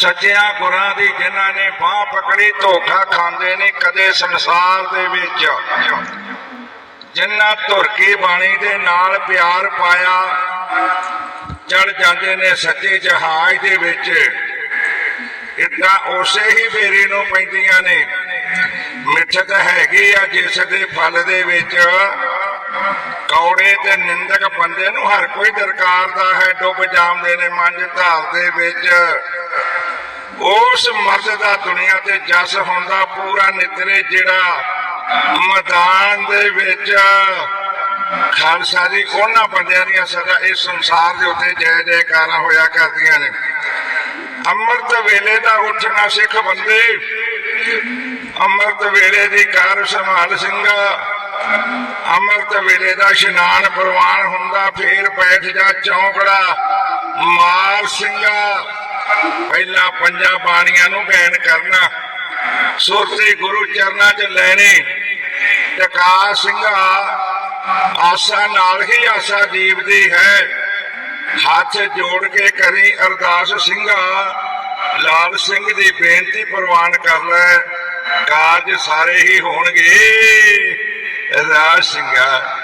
ਸੱਚਿਆਂ ਗੁਰਾਂ ਦੀ ਜਿਨ੍ਹਾਂ ਨੇ ਬਾਹ ਪਕੜੀ, ਧੋਖਾ ਖਾਂਦੇ ਨੇ ਕਦੇ ਸੰਸਾਰ ਦੇ ਵਿੱਚ। ਜਿਨ੍ਹਾਂ ਧੁਰਕੀ ਬਾਣੀ ਦੇ ਨਾਲ ਪਿਆਰ ਪਾਇਆ, ਚੜ ਜਾਂਦੇ ਨੇ ਸੱਚੇ ਜਹਾਜ਼ ਦੇ ਵਿੱਚ। ਇੱਦਾਂ ਉਸੇ ਹੀ ਬੇਰੀ ਨੂੰ ਪੈਂਦੀਆਂ ਨੇ। ਮਿੱਠਤ ਹੈਗੀ ਆ ਜਿਸ ਦੇ ਫਲ ਦੇ ਵਿੱਚ। ਕੌੜੇ ਤੇ ਨਿੰਦਕ ਬੰਦੇ ਨੂੰ ਹਰ ਕੋਈ ਦਰਕਾਰ ਦਾ ਹੈ, ਡੁੱਬ ਜਾਂਦੇ ਨੇ ਮੰਜ ਧਾਰ ਦੇ ਵਿੱਚ। ਉਸ ਮਰਦ ਦਾ ਦੁਨੀਆ ਤੇ ਜਸ ਹੁੰਦਾ, ਪੂਰਾ ਨਿਤਰੇ ਜਿਹੜਾ ਮੈਦਾਨ ਦੇ ਵਿੱਚ ਖਾਲਸਾ ਜੀ ਉਹਨਾਂ ਬੰਦਿਆਂ ਦੀਆਂ ਸਦਾ ਇਸ ਸੰਸਾਰ ਦੇ ਉੱਤੇ ਜੈ ਜੈਕਾਰਾਂ ਹੋਇਆ ਕਰਦੀਆਂ ਨੇ। ਅੰਮ੍ਰਿਤ ਵੇਲੇ ਦਾ ਉੱਠਣਾ ਸਿੱਖ ਬੰਦੇ, ਅੰਮ੍ਰਿਤ ਵੇਲੇ ਦੀ ਕਾਰ ਸੰਭਾਲ ਸਿੰਘਾ, ਅੰਮ੍ਰਿਤ ਵੇਲੇ ਦਾ ਇਸ਼ਨਾਨ ਪ੍ਰਵਾਨ ਹੁੰਦਾ, ਫੇਰ ਬੈਠ ਜਾ ਚੌਂਕੜਾ ਮਾਰ ਸਿੰਘਾ ਪਹਿਲਾਂ ਪੰਜਾਂ ਬਾਣੀਆਂ ਨੂੰ ਬੈਨ ਕਰਨਾ, ਸੁਰਤੀ ਗੁਰੂ ਚਰਨਾਂ 'ਚ ਲੈਣੀ, ਟਕਾ ਸਿੰਘਾ ਆਸਾ ਨਾਲ ਹੀ ਆਸਾ ਜੀਵਦੀ ਹੈ। ਹੱਥ ਜੋੜ ਕੇ ਕਰੀ ਅਰਦਾਸ ਸਿੰਘਾ, ਲਾਲ ਸਿੰਘ ਦੀ ਬੇਨਤੀ ਪ੍ਰਵਾਨ ਕਰ ਲੈ। ਕਾਰਜ ਸਾਰੇ ਹੀ ਹੋਣਗੇ। ਰਾਜ ਸਿੰਘਾ।